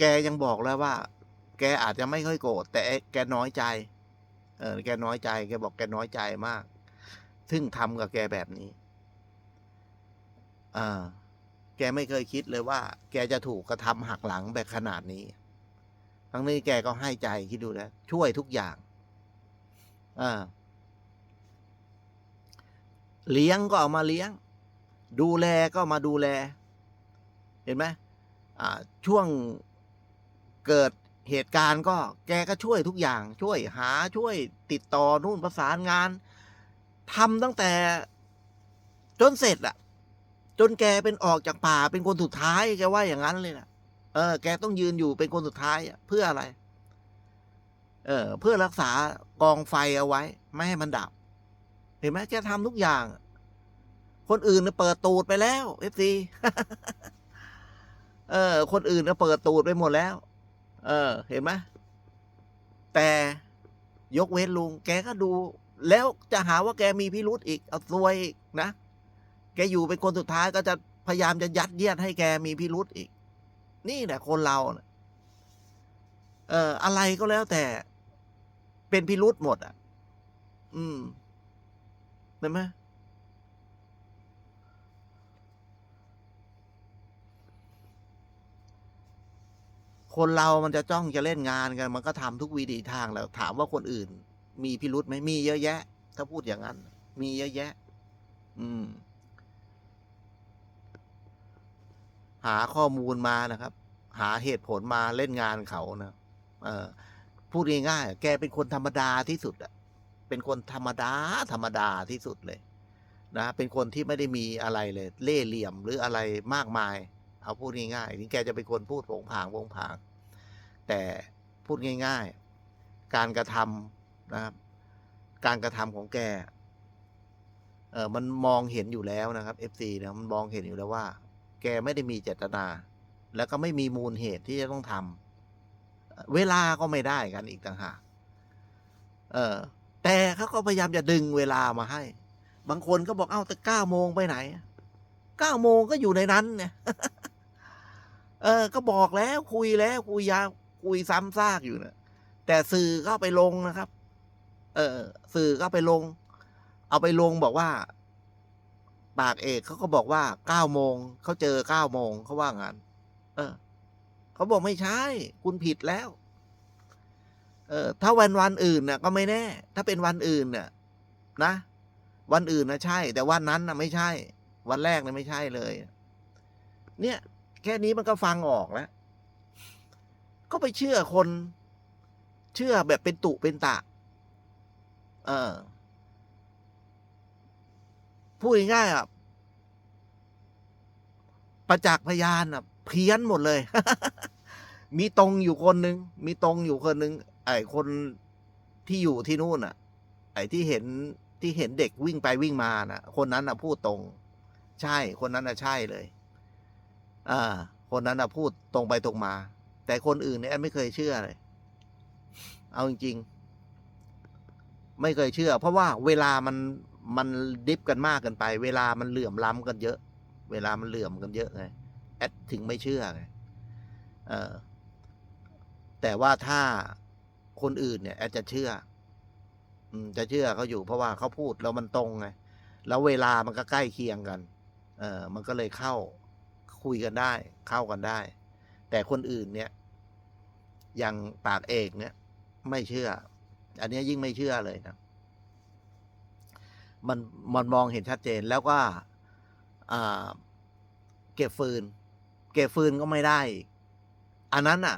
แกยังบอกแล้วว่า แกอาจจะไม่ค่อยโกรธแต่แกน้อยใจ เออ แกน้อยใจ แกบอกแกน้อยใจมาก ซึ่งทำกับแกแบบนี้อ่าแกไม่เคยคิดเลยว่า แกจะถูกกระทำหักหลังแบบขนาดนี้ ทั้งนี้แกก็ให้ใจคิดดูนะช่วยทุกอย่างอ่าเลี้ยงก็เอามาเลี้ยง ดูแลก็มาดูแล เห็นไหมช่วง เกิดเหตุการณ์ก็แกก็ช่วยทุกอย่างช่วยหาช่วยติดต่อนู่นประสานงานทำตั้งแต่จนเสร็จอะจนแกเป็นออกจากป่าเป็นคนสุดท้ายแกว่าอย่างนั้นเลยนะเออ แกต้องยืนอยู่เป็นคนสุดท้ายอะเพื่ออะไร เออ เพื่อรักษากองไฟเอาไว้ ไม่ให้มันดับ เห็นไหมแกทำทุกอย่าง คนอื่นน่ะเปิดตูดไปแล้วเอฟซีเออ คนอื่นเปิดตูดไปหมดแล้ว เออ เห็นไหมแต่ยกเว้นลุง แกก็ดู แล้วจะหาว่าแกมีพิรุธอีก เอาซวยอีกนะ แกอยู่เป็นคนสุดท้ายก็จะพยายามจะยัดเยียดให้แกมีพิรุธอีก นี่แหละคนเรานะเออ อะไรก็แล้วแต่ เป็นพิรุธหมด อะ อืมเห็นไหม คนเรามันจะจ้องจะเล่นงานกัน มันก็ทำทุกวิธีทางแล้ว ถามว่าคนอื่น มีพิรุธไหมมีเยอะแยะ ถ้าพูดอย่างนั้น มีเยอะแยะ อืม หาข้อมูลมานะครับ หาเหตุผลมาเล่นงานเขานะเออพูดง่ายๆแกเป็นคนธรรมดาที่สุดอะเป็นคนธรรมดา ธรรมดาที่สุดเลย นะ เป็นคนที่ไม่ได้มีอะไรเลย เล่ห์เหลี่ยมหรืออะไรมากมาย เอาพูดง่ายๆนี่แกจะเป็นคนพูดโผงผางโผงผาง แต่พูดง่าย ๆ การกระทำนะครับ การกระทำของแกเออมันมองเห็นอยู่แล้วนะครับ FC นะมันมองเห็นอยู่แล้วว่า แกไม่ได้มีเจตนา แล้วก็ไม่มีมูลเหตุที่จะต้องทำเวลาก็ไม่ได้กันอีกต่างหากเออแต่เขาก็พยายามจะดึงเวลามาให้ บางคนก็บอกเอ้าแต่เก้าโมงไปไหน เก้าโมงก็อยู่ในนั้นเนี่ยเออ ก็บอกแล้วคุยแล้ว คุยยาวคุยซ้ำซากอยู่นะแต่สื่อก็ไปลงนะครับ เออ สื่อก็ไปลง เอาไปลงบอกว่า ปากเอกเขาก็บอกว่าเก้าโมงเขาเจอเก้าโมงเขาว่างั้นเออเขาบอกไม่ใช่ คุณผิดแล้ว เออ ถ้าวันวันอื่นน่ะ ก็ไม่แน่ ถ้าเป็นวันอื่นเนี่ยนะวันอื่นนะใช่ แต่วันนั้นน่ะไม่ใช่ วันแรกเนะไม่ใช่เลย เนี่ย แค่นี้มันก็ฟังออกแล้ว ก็ไปเชื่อคน เชื่อแบบเป็นตุเป็นตะ เออพูดง่ายๆอะประจักษ์พยานอะ เพี้ยนหมดเลย มีตรงอยู่คนหนึ่งมีตรงอยู่คนหนึ่งไอ้คนที่อยู่ที่นู่นอะ ไอ้ที่เห็นที่เห็นเด็กวิ่งไปวิ่งมาน่ะ คนนั้นอะพูดตรง ใช่คนนั้นอะใช่เลยอ่าคนนั้นอะพูดตรงไปตรงมา แต่คนอื่นเนี่ยไม่เคยเชื่อเลย เอาจริงๆ ไม่เคยเชื่อ เพราะว่าเวลามันมันดิฟกันมากเกินไป เวลามันเหลื่อมล้ำกันเยอะ เวลามันเหลื่อมกันเยอะไงแอดถึงไม่เชื่อไงเออแต่ว่าถ้าคนอื่นเนี่ยแอดจะเชื่อจะเชื่อเขาอยู่เพราะว่าเขาพูดแล้วมันตรงไง แล้วเวลามันก็ใกล้เคียงกัน เออมันก็เลยเข้าคุยกันได้ เข้ากันได้ แต่คนอื่นเนี่ยอย่างปากเอกเนี่ยไม่เชื่อ อันเนี้ยยิ่งไม่เชื่อเลยนะมันมันมองเห็นชัดเจนแล้วก็อ่าเก็บฟืน เก็บฟืนก็ไม่ได้ อันนั้นอะ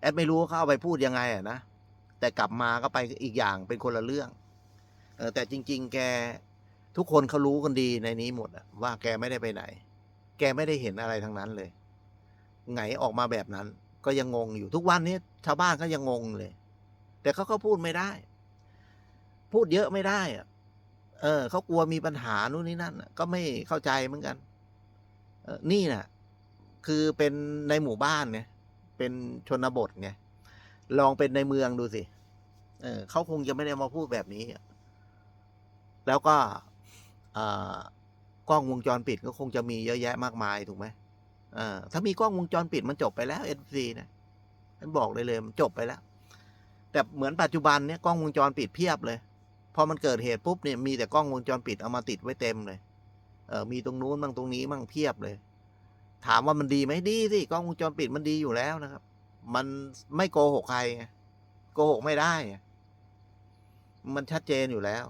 แอดไม่รู้เขาเอาไปพูดยังไงอะนะแต่กลับมาก็ไปอีกอย่างเป็นคนละเรื่องเออแต่จริง ๆ แก ทุกคนเขารู้กันดีในนี้หมดอะว่าแกไม่ได้ไปไหน แกไม่ได้เห็นอะไรทั้งนั้นเลย ไงออกมาแบบนั้น ก็ยังงงอยู่ทุกวันนี้ชาวบ้านก็ยังงงเลย แต่เขาก็พูดไม่ได้ พูดเยอะไม่ได้อะเออเขากลัวมีปัญหานู่นนี่นั่นก็ไม่เข้าใจเหมือนกันเออนี่น่ะ คือเป็นในหมู่บ้านไงเป็นชนบทไงลองเป็นในเมืองดูสิ เออเขาคงจะไม่ได้มาพูดแบบนี้ แล้วก็ กล้องวงจรปิดก็คงจะมีเยอะแยะมากมายถูกไหมถ้ามีกล้องวงจรปิดมันจบไปแล้วเอ็นซีนะฉันบอกเลยเลยมันจบไปแล้ว แต่เหมือนปัจจุบันเนี้ยกล้องวงจรปิดเพียบเลย พอมันเกิดเหตุปุ๊บเนี่ยมีแต่กล้องวงจรปิดเอามาติดไว้เต็มเลยเออมีตรงนู้นบ้างตรงนี้บ้างเพียบเลย ถามว่ามันดีไหมดีสิกล้องวงจรปิดมันดีอยู่แล้วนะครับ มันไม่โกหกใครโกหกไม่ได้ มันชัดเจนอยู่แล้ว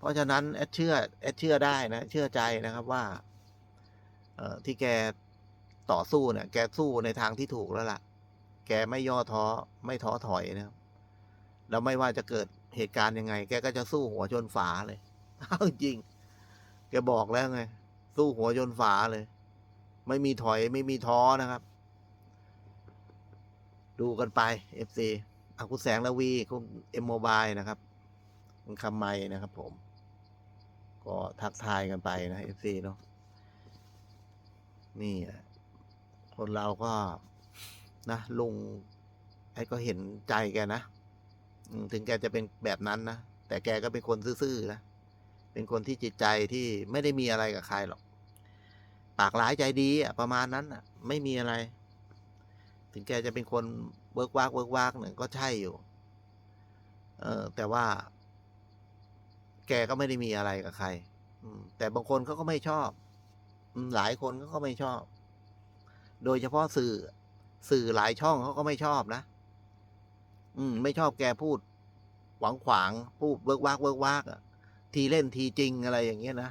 เพราะฉะนั้นแอดเชื่อแอดเชื่อได้นะ เชื่อใจนะครับว่าเออที่แกต่อสู้เนี่ย แกสู้ในทางที่ถูกแล้วล่ะ แกไม่ย่อท้อไม่ท้อถอยนะครับ แล้วไม่ว่าจะเกิดเหตุการณ์ยังไง แกก็จะสู้หัวชนฝาเลยเอาจริง แกบอกแล้วไง สู้หัวชนฝาเลย ไม่มีถอยไม่มีท้อนะครับ ดูกันไป FC อาคุณแสงละวีคุณเอ็มโมบายนะครับคุณคำไม่นะครับผม ก็ทักทายกันไปนะ FC เนาะนี่คนเราก็นะลุงไอ้ก็เห็นใจแกนะถึงแกจะเป็นแบบนั้นนะ แต่แกก็เป็นคนซื่อๆนะ เป็นคนที่จิตใจที่ไม่ได้มีอะไรกับใครหรอก ปากร้ายใจดีอะประมาณนั้นอะไม่มีอะไร ถึงแกจะเป็นคนเวิร์กวากเวิร์กวากเนี่ยก็ใช่อยู่ เออแต่ว่า แกก็ไม่ได้มีอะไรกับใคร อืม แต่บางคนเขาก็ไม่ชอบ อืม หลายคนเขาก็ไม่ชอบ โดยเฉพาะสื่อ สื่อหลายช่องเขาก็ไม่ชอบนะ อืม ไม่ชอบแกพูด หวังขวางพูดเวิร์กวากเวิร์กวากอะทีเล่นทีจริงอะไรอย่างเงี้ยนะ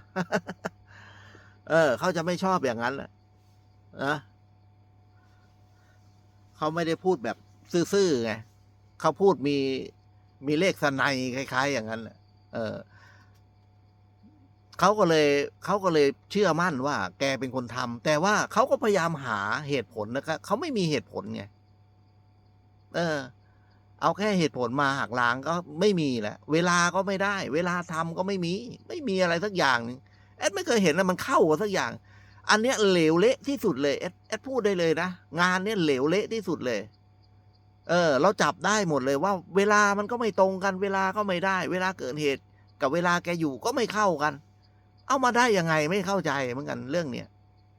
เออ เขาจะไม่ชอบอย่างนั้นแหละนะเขาไม่ได้พูดแบบซื่อๆไงเขาพูดมีมีเลขสนัยคล้าย ๆ อย่างนั้นแหละเออ เขาก็เลยเขาก็เลยเชื่อมั่นว่า แกเป็นคนทำแต่ว่าเขาก็พยายามหาเหตุผลนะครับเขาไม่มีเหตุผลไงเออ เอาแค่เหตุผลมาหักล้างก็ไม่มีแหละเวลาก็ไม่ได้ เวลาทำก็ไม่มี ไม่มีอะไรสักอย่างนึงแอดไม่เคยเห็นนะมันเข้าสักอย่าง อันเนี้ยเหลวเละที่สุดเลยแอดแอดพูดได้เลยนะงานเนี้ยเหลวเละที่สุดเลย เออ เราจับได้หมดเลยว่า เวลามันก็ไม่ตรงกัน เวลาก็ไม่ได้ เวลาเกิดเหตุกับเวลาแกอยู่ก็ไม่เข้ากัน เอามาได้ยังไงไม่เข้าใจเหมือนกันเรื่องเนี้ย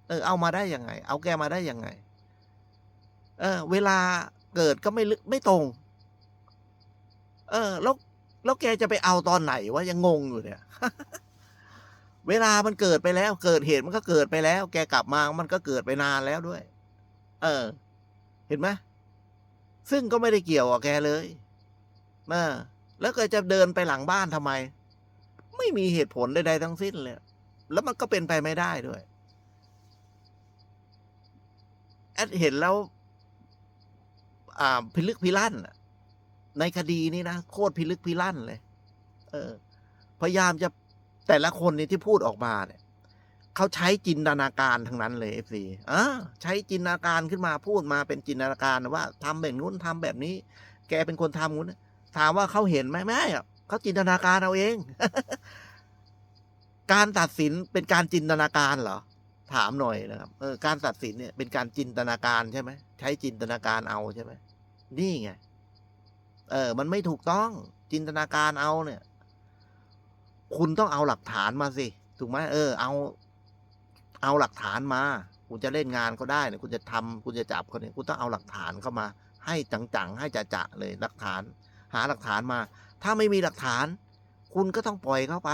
เออเอามาได้ยังไง เอาแกมาได้ยังไง เออ เวลาเกิดก็ไม่ลึไม่ตรง เออ แล้วแล้วแกจะไปเอาตอนไหนวะยังงงอยู่เนี่ย เวลามันเกิดไปแล้ว เกิดเหตุมันก็เกิดไปแล้ว แกกลับมามันก็เกิดไปนานแล้วด้วย เออ เห็นไหมซึ่งก็ไม่ได้เกี่ยวกับแกเลยเออแล้วก็จะเดินไปหลังบ้านทำไม ไม่มีเหตุผลใดๆทั้งสิ้นเลย แล้วมันก็เป็นไปไม่ได้ด้วย แอดเห็นแล้ว อ่า พิลึกพิลั่นในคดีนี้นะ โคตรพิลึกพิลั่นเลย เออ พยายามจะแต่ละคนนี่ที่พูดออกมาเนี่ยเขาใช้จินตนาการทั้งนั้นเลยเอฟซีอ่าใช้จินตนาการขึ้นมาพูดมาเป็นจินตนาการว่าทำแบบนู้นทำแบบนี้ แกเป็นคนทำนู้นถามว่าเขาเห็นไหมไม่อะ เขาจินตนาการเอาเอง การตัดสินเป็นการจินตนาการเหรอ ถามหน่อยนะครับเออการตัดสินเนี่ยเป็นการจินตนาการใช่ไหมใช้จินตนาการเอาใช่ไหมนี่ไงเออ มันไม่ถูกต้อง จินตนาการเอาเนี่ย คุณต้องเอาหลักฐานมาสิ ถูกไหมเออ เอา เอาหลักฐานมา คุณจะเล่นงานก็ได้เนี่ยคุณจะทำคุณจะจับเขาเนี่ยคุณต้องเอาหลักฐานเข้ามา ให้จังๆ ให้จะๆเลย หลักฐาน หาหลักฐานมา ถ้าไม่มีหลักฐาน คุณก็ต้องปล่อยเข้าไป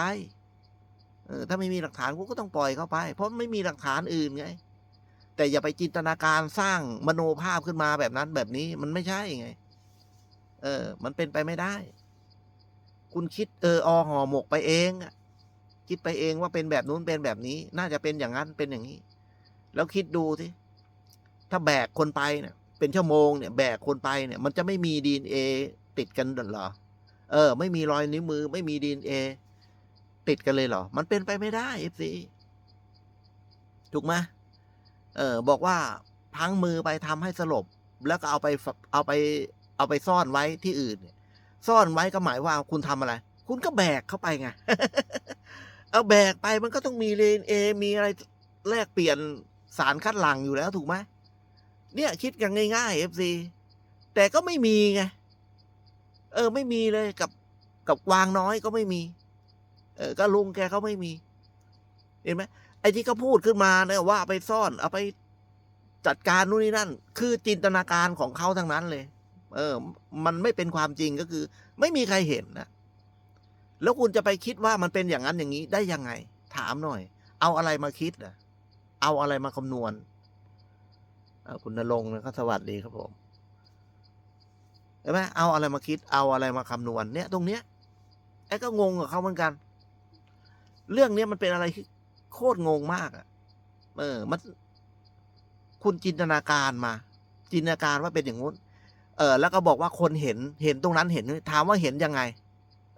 เออ ถ้าไม่มีหลักฐานคุณก็ต้องปล่อยเข้าไป เพราะไม่มีหลักฐานอื่นไง แต่อย่าไปจินตนาการสร้างมโนภาพขึ้นมาแบบนั้นแบบนี้มันไม่ใช่ไง เออ มันเป็นไปไม่ได้ คุณคิดเอออห่อหมกไปเองอะคิดไปเองว่าเป็นแบบนู้นเป็นแบบนี้ น่าจะเป็นอย่างนั้นเป็นอย่างนี้ แล้วคิดดูสิถ้าแบกคนไปเนี่ยเป็นชั่วโมงเนี่ยแบกคนไปเนี่ย มันจะไม่มีดีเอติดกันหรอ เออ ไม่มีรอยนิ้วมือ ไม่มีดีเอติดกันเลยเหรอ มันเป็นไปไม่ได้เอฟซีถูกไหมเออ บอกว่าพังมือไปทำให้สลบ แล้วก็เอาไปเอาไป เอาไปซ่อนไว้ที่อื่น ซ่อนไว้ก็หมายว่าคุณทำอะไร คุณก็แบกเข้าไปไง เอาแบกไปมันก็ต้องมีเรนเอ มีอะไรแลกเปลี่ยนสารคัดหลั่งอยู่แล้วถูกไหมเนี่ย คิดกันง่ายๆเอฟซีแต่ก็ไม่มีไง เออ ไม่มีเลยกับกับกวางน้อยก็ไม่มี เออ ก็ลุงแกเขาไม่มี เห็นไหมไอ้ที่เขาพูดขึ้นมาเนี่ยว่าไปซ่อนเอาไปจัดการนู่นนี่นั่น คือจินตนาการของเขาทั้งนั้นเลย เออ มันไม่เป็นความจริงก็คือ ไม่มีใครเห็นนะแล้วคุณจะไปคิดว่ามันเป็นอย่างนั้นอย่างนี้ได้ยังไง ถามหน่อย เอาอะไรมาคิดอะ เอาอะไรมาคำนวณเอ่อคุณนรงค์นะครับสวัสดีครับผม เห็นไหมเอาอะไรมาคิดเอาอะไรมาคำนวณเนี่ยตรงเนี้ยไอ้ก็งงกับเขาเหมือนกัน เรื่องเนี้ยมันเป็นอะไรที่โคตรงงมากอะ เออ มัน คุณจินตนาการมา จินตนาการว่าเป็นอย่างงู้น เออ แล้วก็บอกว่าคนเห็นเห็นตรงนั้นเห็นถามว่าเห็นยังไง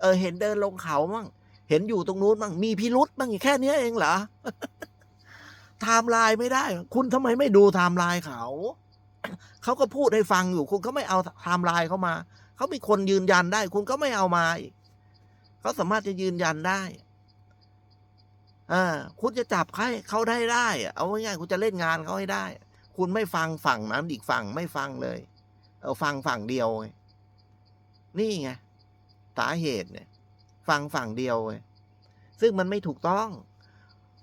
เออ เห็นเดินลงเขามั่งเห็นอยู่ตรงนู้นมั่งมีพิรุษมั่งแค่เนี้ยเองเหรอไทม์ไลน์ไม่ได้ คุณทำไมไม่ดูไทม์ไลน์เขา เขาก็พูดให้ฟังอยู่ คุณก็ไม่เอาไทม์ไลน์เขามา เขามีคนยืนยันได้ คุณก็ไม่เอามาอีกเขาสามารถจะยืนยันได้อ่าคุณจะจับใครเขาได้ได้ เอาง่ายๆคุณจะเล่นงานเขาให้ได้ คุณไม่ฟังฝั่งนั้นอีกฝั่งไม่ฟังเลย เอาฟังฝั่งเดียวไงนี่ไงสาเหตุเนี่ย ฟังฝั่งเดียวไงซึ่งมันไม่ถูกต้อง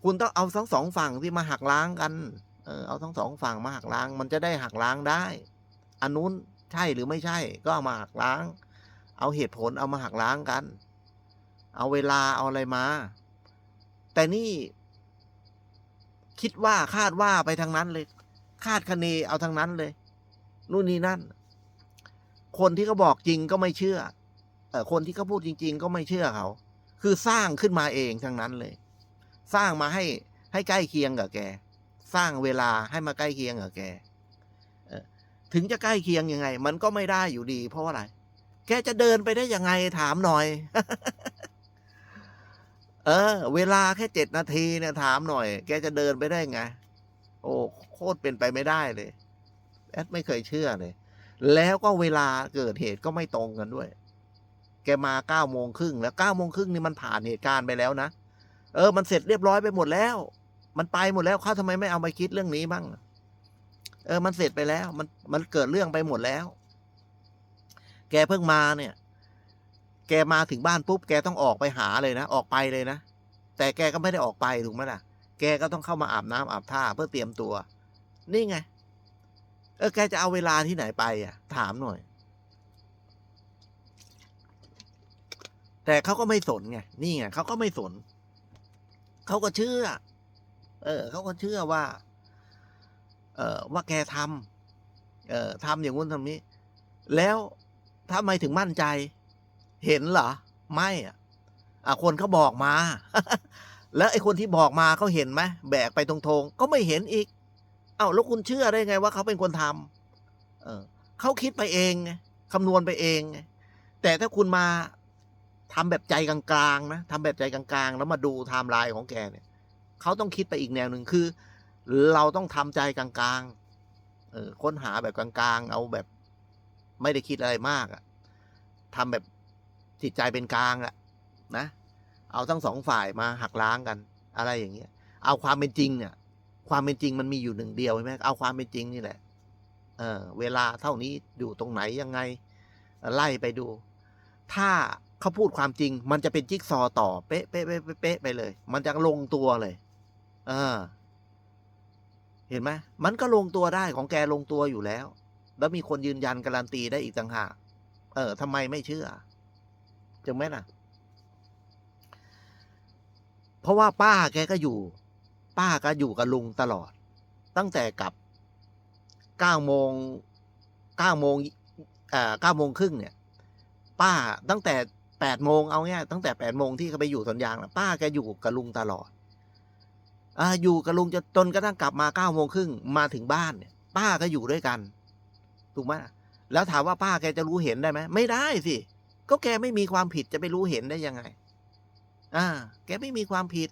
คุณต้องเอาทั้งสองฝั่งที่มาหักล้างกัน เออเอาทั้งสองฝั่งมาหักล้าง มันจะได้หักล้างได้ อันนู้นใช่หรือไม่ใช่ ก็เอามาหักล้าง เอาเหตุผลเอามาหักล้างกัน เอาเวลาเอาอะไรมา แต่นี่ คิดว่าคาดว่าไปทางนั้นเลย คาดคะเนเอาทางนั้นเลย นู่นนี่นั่น คนที่เขาบอกจริงก็ไม่เชื่อเออคนที่เขาพูดจริง ๆ ก็ไม่เชื่อเขา คือสร้างขึ้นมาเองทั้งนั้นเลย สร้างมาให้ให้ใกล้เคียงกับแก สร้างเวลาให้มาใกล้เคียงกับแกถึงจะใกล้เคียงยังไง มันก็ไม่ได้อยู่ดี เพราะว่าอะไร แกจะเดินไปได้ยังไงถามหน่อย เออ เวลาแค่เจ็ดนาทีเนี่ยถามหน่อย แกจะเดินไปได้ไง โอ้โคตรเป็นไปไม่ได้เลยแอดไม่เคยเชื่อเลย แล้วก็เวลาเกิดเหตุก็ไม่ตรงกันด้วย แกมาเก้าโมงครึ่งแล้วเก้าโมงครึ่งนี่มันผ่านเหตุการณ์ไปแล้วนะ เออ มันเสร็จเรียบร้อยไปหมดแล้ว มันไปหมดแล้วเขาทำไมไม่เอามาคิดเรื่องนี้บ้าง เออ มันเสร็จไปแล้ว มันมันเกิดเรื่องไปหมดแล้ว แกเพิ่งมาเนี่ย แกมาถึงบ้านปุ๊บแกต้องออกไปหาเลยนะออกไปเลยนะแต่แกก็ไม่ได้ออกไปถูกไหมล่ะ แกก็ต้องเข้ามาอาบน้ำอาบท่าเพื่อเตรียมตัว นี่ไง เออแกจะเอาเวลาที่ไหนไปอะ ถามหน่อย แต่เขาก็ไม่สนไง นี่ไงเขาก็ไม่สน เขาก็เชื่อ เออเขาก็เชื่อว่า เออว่าแกทำเออทำอย่างงู้นทำนี้ แล้วทำไมถึงมั่นใจ เห็นเหรอ ไม่อะอะคนเขาบอกมา แล้วไอ้คนที่บอกมาเขาเห็นไหมแบกไปตรงๆก็ไม่เห็นอีก เอ้าแล้วคุณเชื่อได้ไงว่าเขาเป็นคนทำเออเขาคิดไปเองไงคำนวณไปเองไงแต่ถ้าคุณมาทำแบบใจกลางๆนะทำแบบใจกลางๆ แล้วมาดูไทม์ไลน์ของแกเนี่ย เขาต้องคิดไปอีกแนวหนึ่งคือ เราต้องทำใจกลางๆเออค้นหาแบบกลางๆ เอาแบบไม่ได้คิดอะไรมากอะทำแบบจิตใจเป็นกลางอะนะ เอาทั้งสองฝ่ายมาหักล้างกัน อะไรอย่างเงี้ย เอาความเป็นจริงเนี่ย ความเป็นจริงมันมีอยู่หนึ่งเดียวใช่ไหมเอาความเป็นจริงนี่แหละเออเวลาเท่านี้อยู่ตรงไหนยังไง ไล่ไปดู ถ้าเขาพูดความจริง มันจะเป็นจิ๊กซอต่อเป๊ะเป๊ะเป๊ะเป๊ะไปเลย มันจะลงตัวเลย เออ เห็นไหมมันก็ลงตัวได้ของแกลงตัวอยู่แล้ว แล้วมีคนยืนยันการันตีได้อีกต่างหาก เออทำไมไม่เชื่อจังไหมล่ะ เพราะว่าป้าแกก็อยู่ ป้าก็อยู่กับลุงตลอด ตั้งแต่กับเก้าโมงเก้าโมงอ่าเก้าโมงครึ่งเนี่ย ป้าตั้งแต่แปดโมงเอาเงี้ยตั้งแต่แปดโมงที่เขาไปอยู่สวนยางนะป้าแกอยู่กับลุงตลอด อยู่กับลุงจนจนกระทั่งกลับมาเก้าโมงครึ่งมาถึงบ้านเนี่ย ป้าก็อยู่ด้วยกัน ถูกไหมแล้วถามว่าป้าแกจะรู้เห็นได้ไหมไม่ได้สิก็แกไม่มีความผิดจะไปรู้เห็นได้ยังไง อ่า แกไม่มีความผิด